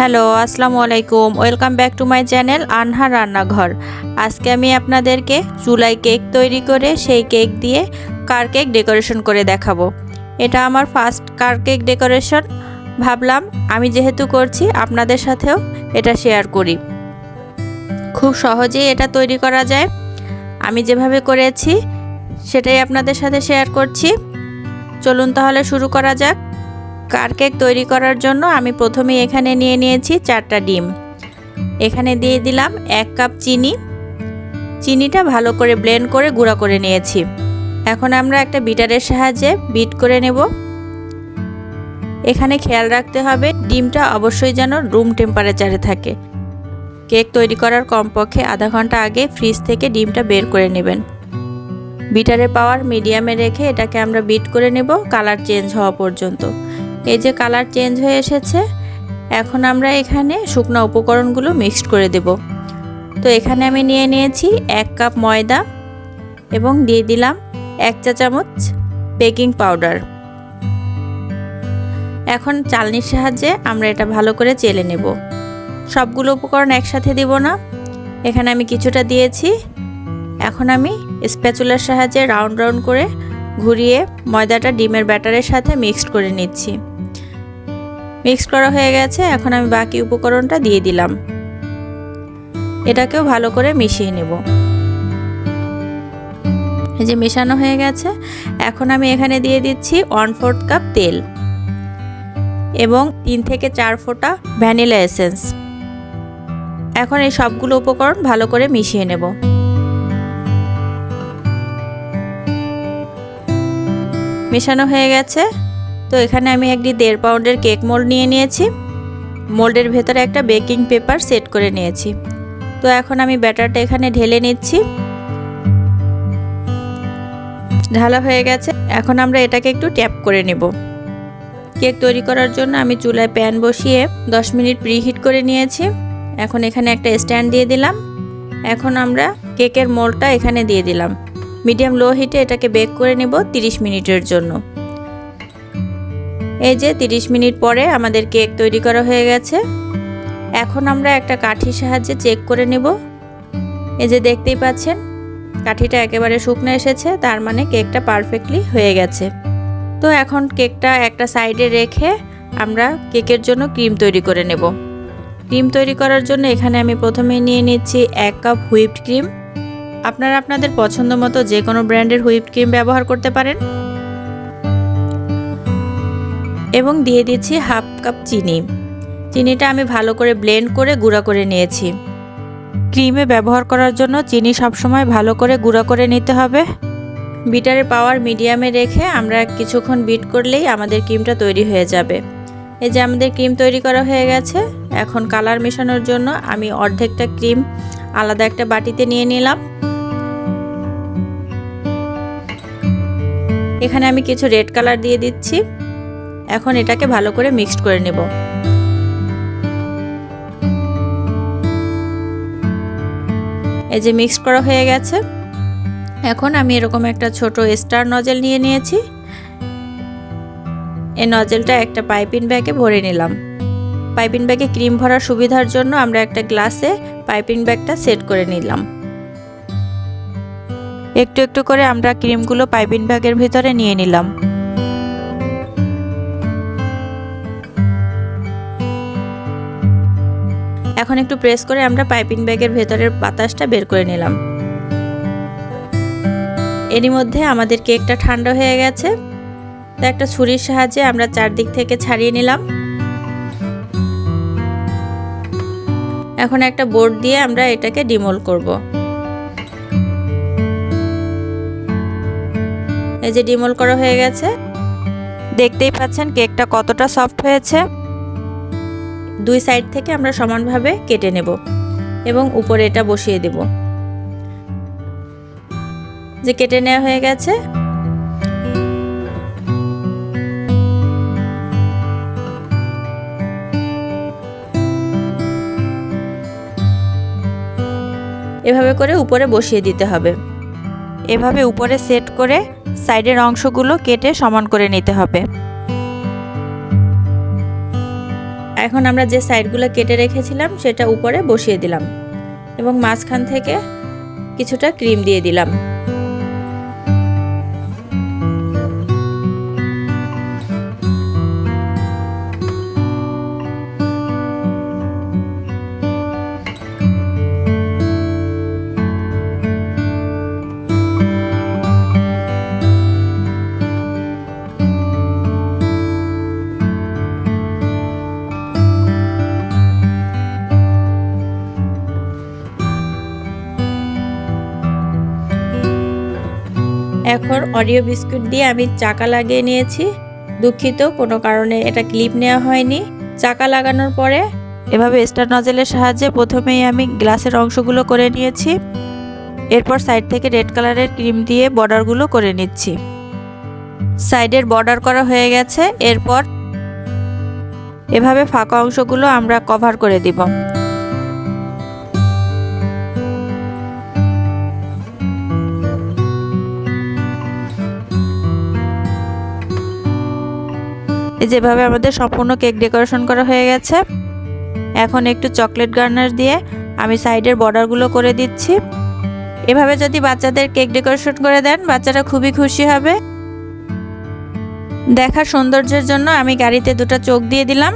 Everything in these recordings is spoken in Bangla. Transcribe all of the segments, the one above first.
হ্যালো, আসসালামু আলাইকুম। Welcome back to my channel Anhar রান্নাঘর। আজকে আমি আপনাদেরকে চুলায় কেক তৈরি করে সেই কেক দিয়ে কার কেক ডেকোরেশন করে দেখাবো। এটা আমার ফার্স্ট কার কেক ডেকোরেশন। ভাবলাম আমি যেহেতু করছি, আপনাদের সাথেও এটা শেয়ার করি। খুব সহজেই এটা তৈরি করা যায়। আমি যেভাবে করেছি, সেটাই আপনাদের সাথে শেয়ার করছি। চলুন তাহলে শুরু করা যাক। কার কেক তৈরি করার জন্য আমি প্রথমে এখানে নিয়ে নিয়েছি চারটা ডিম। এখানে দিয়ে দিলাম এক কাপ চিনি। চিনিটা ভালো করে ব্লেন্ড করে গুঁড়া করে নিয়েছি। এখন আমরা একটা বিটারের সাহায্যে বিট করে নেব। এখানে খেয়াল রাখতে হবে ডিমটা অবশ্যই যেন রুম টেম্পারেচারে থাকে। কেক তৈরি করার কমপক্ষে আধা ঘণ্টা আগে ফ্রিজ থেকে ডিমটা বের করে নেবেন। বিটারের পাওয়ার মিডিয়ামে রেখে এটাকে আমরা বিট করে নেব, কালার চেঞ্জ হওয়া পর্যন্ত। এই যে কালার চেঞ্জ হয়ে এসেছে, এখন আমরা এখানে শুকনো উপকরণগুলো মিক্সড করে দেব। তো এখানে আমি নিয়ে নিয়েছি এক কাপ ময়দা এবং দিয়ে দিলাম এক চা চামচ বেকিং পাউডার। এখন চালনির সাহায্যে আমরা এটা ভালো করে চেলে নেব। সবগুলো উপকরণ একসাথে দেব না। এখানে আমি কিছুটা দিয়েছি। এখন আমি স্প্যাচুলার সাহায্যে রাউন্ড রাউন্ড করে ঘুরিয়ে ময়দাটা ডিমের ব্যাটারের সাথে মিক্সড করে নিচ্ছি। মিক্স করা হয়ে গেছে, এখন আমি বাকি উপকরণটা দিয়ে দিলাম। এটাকেও ভালো করে মিশিয়ে নেব। এই যে মেশানো হয়ে গেছে, এখন আমি এখানে দিয়ে দিচ্ছি ওয়ান ফোর্থ কাপ তেল এবং তিন থেকে চার ফোঁটা ভ্যানিলা এসেন্স এখন এই সবগুলো উপকরণ ভালো করে মিশিয়ে নেব। মেশানো হয়ে গেছে তো এখানে আমি একটি দেড় পাউন্ডের কেক মোল্ড নিয়ে নিয়েছি। মোল্ডের ভেতরে একটা বেকিং পেপার সেট করে নিয়েছি। তো এখন আমি ব্যাটারটা এখানে ঢেলে নিচ্ছি। ঢালা হয়ে গেছে। এখন আমরা এটাকে একটু ট্যাপ করে নেব। কেক তৈরি করার জন্য আমি চুলায় প্যান বসিয়ে 10 মিনিট প্রিহিট করে নিয়েছি। এখন এখানে একটা স্ট্যান্ড দিয়ে দিলাম। এখন আমরা কেকের মোলটা এখানে দিয়ে দিলাম। মিডিয়াম লো হিটে এটাকে বেক করে নেব 30 মিনিটের জন্য। এই যে 30 মিনিট পরে আমাদের কেক তৈরি করা হয়ে গেছে। এখন আমরা একটা কাঠির সাহায্যে চেক করে নেব। এই যে দেখতেই পাচ্ছেন, কাঠিটা একেবারে শুকনো এসেছে, তার মানে কেকটা পারফেক্টলি হয়ে গেছে। তো এখন কেকটা একটা সাইডে রেখে আমরা কেকের জন্য ক্রিম তৈরি করে নেব। ক্রিম তৈরি করার জন্য এখানে আমি প্রথমে নিয়ে নিচ্ছি এক কাপ হুইপড ক্রিম। আপনারা আপনাদের পছন্দ মতো যে কোনো ব্র্যান্ডের হুইপড ক্রিম ব্যবহার করতে পারেন। এবং দিয়ে দিচ্ছি হাফ কাপ চিনি। চিনিটা আমি ভালো করে ব্লেন্ড করে গুঁড়া করে নিয়েছি। ক্রিমে ব্যবহার করার জন্য চিনি সবসময় ভালো করে গুঁড়া করে নিতে হবে। বিটারের পাওয়ার মিডিয়ামে রেখে আমরা কিছুক্ষণ বিট করলেই আমাদের ক্রিমটা তৈরি হয়ে যাবে। এই যে আমাদের ক্রিম তৈরি করা হয়ে গেছে, এখন কালার মেশানোর জন্য আমি অর্ধেকটা ক্রিম আলাদা একটা বাটিতে নিয়ে নিলাম। এখানে আমি কিছু রেড কালার দিয়ে দিচ্ছি। এখন এটাকে ভালো করে মিক্সড করে নেব। এই যে মিক্সড করা হয়ে গেছে। এখন আমি এরকম একটা ছোট স্টার নজেল নিয়ে নিয়েছি। এই নজেলটা একটা পাইপিং ব্যাগে ভরে নিলাম। পাইপিং ব্যাগে ক্রিম ভরার সুবিধার জন্য আমরা একটা গ্লাসে পাইপিং ব্যাগটা সেট করে নিলাম। একটু একটু করে আমরা ক্রিমগুলো পাইপিং ব্যাগের ভিতরে নিয়ে নিলাম। এখন একটু প্রেস করে আমরা পাইপিং ব্যাগের ভেতরের বাতাসটা বের করে নিলাম। এরই মধ্যে আমাদের কেকটা ঠান্ডা হয়ে গেছে। তো একটা ছুরির সাহায্যে আমরা চারদিক থেকে ছাড়িয়ে নিলাম। এখন একটা বোর্ড দিয়ে আমরা এটাকে ডিমোল করব। এই যে ডিমোল করা হয়ে গেছে। দেখতেই পাচ্ছেন কেকটা কতটা সফট হয়েছে। দুই সাইড থেকে আমরা সমানভাবে কেটে নেব এবং উপরে এটা বসিয়ে দেব। যে কেটে নেওয়া হয়ে গেছে, এভাবে করে উপরে বসিয়ে দিতে হবে। এভাবে উপরে সেট করে সাইডের অংশগুলো কেটে সমান করে নিতে হবে। এখন আমরা যে সাইডগুলো কেটে রেখেছিলাম সেটা উপরে বসিয়ে দিলাম এবং মাঝখান থেকে কিছুটা ক্রিম দিয়ে দিলাম। এখন অরিও বিস্কুট দিয়ে আমি চাকা লাগিয়ে নিয়েছি। দুঃখিত, কোনো কারণে এটা ক্লিপ নেওয়া হয়নি। চাকা লাগানোর পরে এভাবে স্টার নজেলের সাহায্যে প্রথমেই আমি গ্লাসের অংশগুলো করে নিয়েছি। এরপর সাইড থেকে রেড কালারের ক্রিম দিয়ে বর্ডারগুলো করে নিচ্ছি। সাইডের বর্ডার করা হয়ে গেছে। এরপর এভাবে ফাঁকা অংশগুলো আমরা কভার করে দিব। যেভাবে আমাদের সম্পূর্ণ কেক ডেকোরেশন করা হয়ে গেছে। এখন একটু চকলেট গার্নার দিয়ে আমি সাইডের বর্ডারগুলো করে দিচ্ছি। এভাবে যদি বাচ্চাদের কেক ডেকোরেশন করে দেন, বাচ্চারা খুবই খুশি হবে। দেখার সৌন্দর্যের জন্য আমি গাড়িতে দুটো চোখ দিয়ে দিলাম।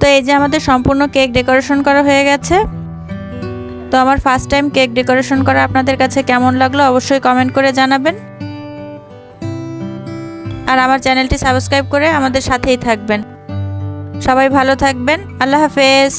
তো এই যে আমাদের সম্পূর্ণ কেক ডেকোরেশন করা হয়ে গেছে। তো আমার ফার্স্ট টাইম কেক ডেকোরেশন করা আপনাদের কাছে কেমন লাগল অবশ্যই কমেন্ট করে জানাবেন। আর আমার চ্যানেলটি সাবস্ক্রাইব করে আমাদের সাথেই থাকবেন। সবাই ভালো থাকবেন। আল্লাহ হাফেজ।